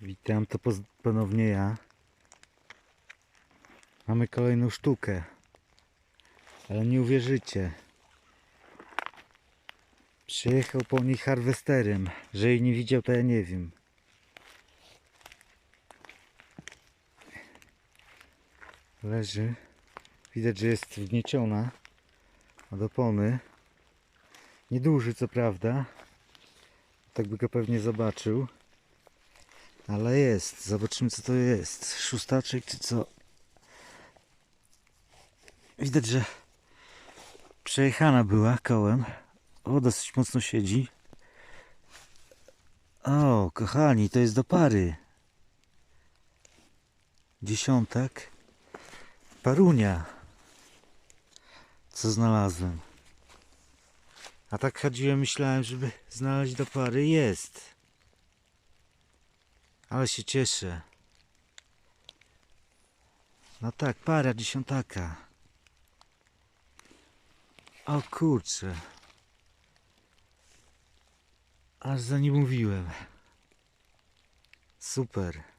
Witam, to ponownie ja. Mamy kolejną sztukę. Ale nie uwierzycie. Przyjechał po niej harwesterem. Że jej nie widział, to ja nie wiem. Leży. Widać, że jest wgnieciona od opony. Nieduży, co prawda. Tak by go pewnie zobaczył. Ale jest. Zobaczymy co to jest. Szóstaczek czy co? Widać, że przejechana była kołem. O, dosyć mocno siedzi. O, kochani, to jest do pary. Dziesiątek. Parunia. Co znalazłem. A tak chodziłem, myślałem, żeby znaleźć do pary. Jest. Ale się cieszę. No tak, para dziesiątaka. O kurczę. Aż za nie mówiłem. Super.